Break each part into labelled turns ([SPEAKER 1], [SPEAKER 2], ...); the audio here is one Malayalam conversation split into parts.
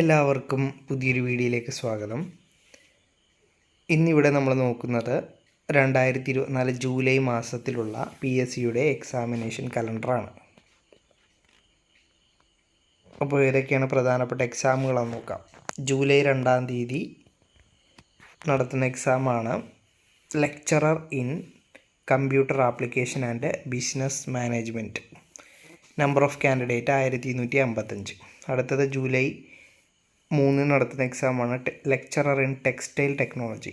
[SPEAKER 1] എല്ലാവർക്കും പുതിയൊരു വീഡിയോയിലേക്ക് സ്വാഗതം. ഇന്നിവിടെ നമ്മൾ നോക്കുന്നത് രണ്ടായിരത്തി ഇരുപത്തിനാല് ജൂലൈ മാസത്തിലുള്ള പി എസ് സിയുടെ എക്സാമിനേഷൻ കലണ്ടറാണ് അപ്പോൾ ഏതൊക്കെയാണ് പ്രധാനപ്പെട്ട എക്സാമുകളെന്ന് നോക്കാം. ജൂലൈ രണ്ടാം തീയതി നടത്തുന്ന എക്സാമാണ് lecturer in computer application and business management number of candidate ആയിരത്തി ഇരുന്നൂറ്റി അമ്പത്തഞ്ച് അടുത്തത് ജൂലൈ മൂന്നിന് നടത്തുന്ന എക്സാമാണ് ലെക്ചറർ ഇൻ ടെക്സ്റ്റൈൽ ടെക്നോളജി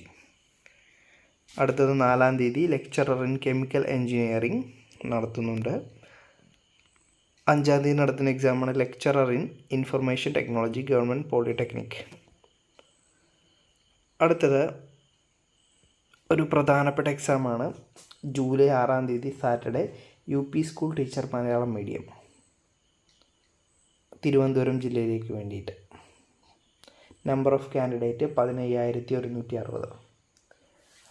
[SPEAKER 1] അടുത്തത് നാലാം തീയതി ലെക്ചറർ ഇൻ കെമിക്കൽ എൻജിനീയറിംഗ് നടത്തുന്നുണ്ട്. അഞ്ചാം തീയതി നടത്തുന്ന എക്സാമാണ് lecturer in information technology government polytechnic അടുത്തത് ഒരു പ്രധാനപ്പെട്ട എക്സാമാണ് ജൂലൈ ആറാം തീയതി Saturday U P school teacher Malayalam medium Thiruvananthapuram ജില്ലയിലേക്ക് വേണ്ടിയിട്ട്. നമ്പർ ഓഫ് കാൻഡിഡേറ്റ് പതിനയ്യായിരത്തി ഒരുന്നൂറ്റി അറുപത്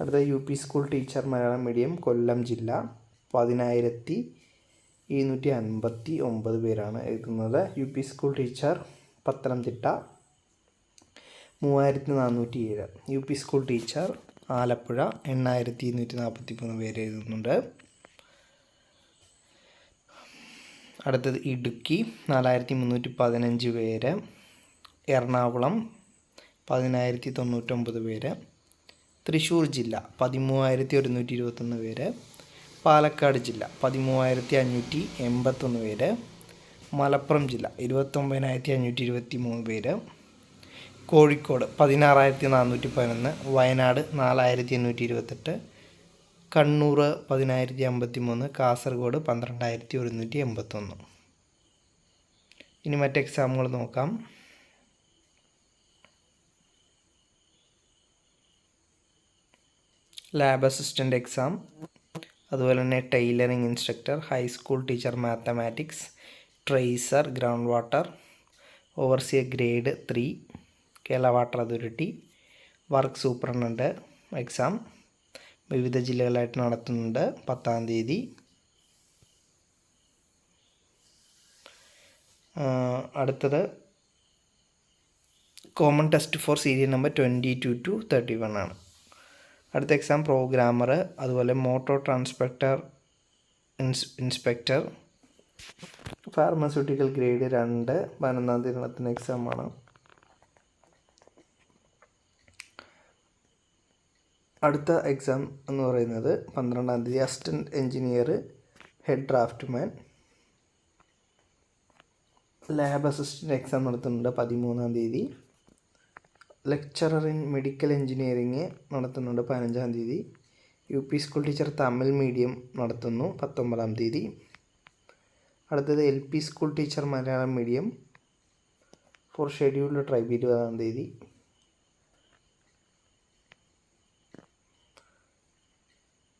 [SPEAKER 1] അടുത്ത U P school teacher Malayalam medium Kollam ജില്ല പതിനായിരത്തി ഇരുന്നൂറ്റി അൻപത്തി ഒമ്പത് പേരാണ് എഴുതുന്നത്. U P school teacher Pathanamthitta മൂവായിരത്തി നാനൂറ്റി ഏഴ് U P school teacher Alappuzha എണ്ണായിരത്തി ഇരുന്നൂറ്റി നാൽപ്പത്തി മൂന്ന് പേര് എഴുതുന്നുണ്ട്. അടുത്തത് ഇടുക്കി നാലായിരത്തി മുന്നൂറ്റി പതിനഞ്ച് പേര്. എറണാകുളം പതിനായിരത്തി തൊണ്ണൂറ്റൊമ്പത് പേര്. തൃശ്ശൂർ ജില്ല പതിമൂവായിരത്തി ഒരുന്നൂറ്റി ഇരുപത്തൊന്ന് പേര്. പാലക്കാട് ജില്ല പതിമൂവായിരത്തി അഞ്ഞൂറ്റി എൺപത്തൊന്ന് പേര്. മലപ്പുറം ജില്ല ഇരുപത്തൊമ്പതിനായിരത്തി അഞ്ഞൂറ്റി ഇരുപത്തി മൂന്ന് പേര്. കോഴിക്കോട് പതിനാറായിരത്തി നാനൂറ്റി പതിനൊന്ന് വയനാട് നാലായിരത്തി എണ്ണൂറ്റി ഇരുപത്തെട്ട് കണ്ണൂർ പതിനായിരത്തി അമ്പത്തി മൂന്ന് കാസർഗോഡ് പന്ത്രണ്ടായിരത്തി ഒരുന്നൂറ്റി എൺപത്തൊന്ന് ഇനി മറ്റ് എക്സാമുകൾ നോക്കാം. ലാബ് അസിസ്റ്റന്റ് എക്സാം അതുപോലെ തന്നെ tailoring instructor high school teacher mathematics tracer ground water overseer grade three Kerala water authority work superintendent exam വിവിധ ജില്ലകളായിട്ട് നടത്തുന്നുണ്ട്. പത്താം തീയതി. അടുത്തത് common test for serial number twenty two two thirty one ആണ്. അടുത്ത എക്സാം പ്രോഗ്രാമർ അതുപോലെ മോട്ടോർ ട്രാൻസ്പെക്ടർ ഇൻസ് ഇൻസ്പെക്ടർ ഫാർമസ്യൂട്ടിക്കൽ ഗ്രേഡ് രണ്ട് പതിനൊന്നാം തീയതി നടത്തുന്ന എക്സാമാണ് അടുത്ത എക്സാം എന്ന് പറയുന്നത് പന്ത്രണ്ടാം തീയതി assistant engineer head draftsman lab assistant exam നടത്തുന്നുണ്ട് പതിമൂന്നാം തീയതി. ലെക്ചറർ ഇൻ മെഡിക്കൽ എൻജിനീയറിങ് നടത്തുന്നുണ്ട് പതിനഞ്ചാം തീയതി. U P school teacher Tamil medium നടത്തുന്നു പത്തൊമ്പതാം തീയതി. അടുത്തത് L P school teacher Malayalam medium for scheduled tribe ഇരുപതാം തീയതി.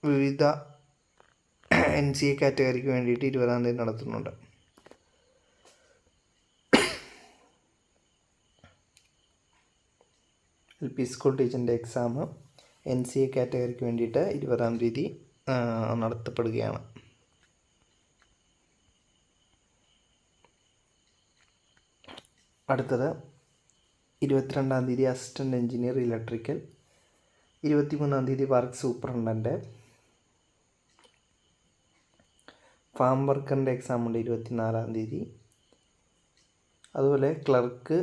[SPEAKER 1] വിവിധ എൻ സി എ കാറ്റഗറിക്ക് വേണ്ടിയിട്ട് ഇരുപതാം തീയതി നടത്തുന്നുണ്ട്. എൽ പി സ്കൂൾ ടീച്ചറിന്റെ എക്സാം എൻ സി എ കാറ്റഗറിക്ക് വേണ്ടിയിട്ട് ഇരുപതാം തീയതി നടത്തപ്പെടുകയാണ്. അടുത്തത് ഇരുപത്തിരണ്ടാം തീയതി അസിസ്റ്റന്റ് എഞ്ചിനീയർ ഇലക്ട്രിക്കൽ ഇരുപത്തിമൂന്നാം തീയതി വർക്ക് സൂപ്രണ്ടന്റ് ഫാം വർക്കറിന്റെ എക്സാം ഉണ്ട് ഇരുപത്തിനാലാം തീയതി. അതുപോലെ clerk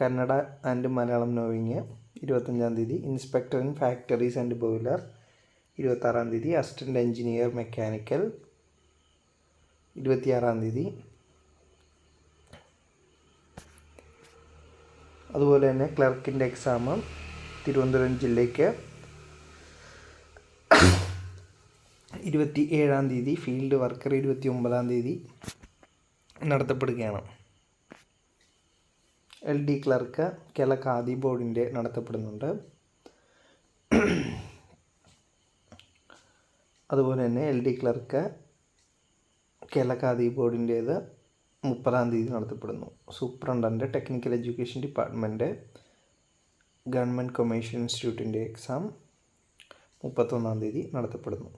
[SPEAKER 1] Kannada and Malayalam knowing ഇരുപത്തഞ്ചാം തീയതി. Inspector in factories and boiler ഇരുപത്താറാം തീയതി. അസിസ്റ്റന്റ് എഞ്ചിനീയർ മെക്കാനിക്കൽ ഇരുപത്തിയാറാം തീയതി. അതുപോലെ തന്നെ ക്ലർക്കിന്റെ എക്സാം തിരുവനന്തപുരം ജില്ലയ്ക്ക് ഇരുപത്തി ഏഴാം തീയതി. ഫീൽഡ് വർക്കർ ഇരുപത്തി ഒമ്പതാം തീയതി നടത്തപ്പെടുകയാണ്. L D clerk Kerala Khadi ബോർഡിന്റെ നടത്തപ്പെടുന്നുണ്ട്. അതുപോലെ തന്നെ L D clerk Kerala Khadi ബോർഡിന്റേത് മുപ്പതാം തീയതി നടത്തപ്പെടുന്നു. Superintendent technical education department government commercial ഇൻസ്റ്റിറ്റ്യൂട്ടിന്റെ എക്സാം മുപ്പത്തൊന്നാം തീയതി നടത്തപ്പെടുന്നു.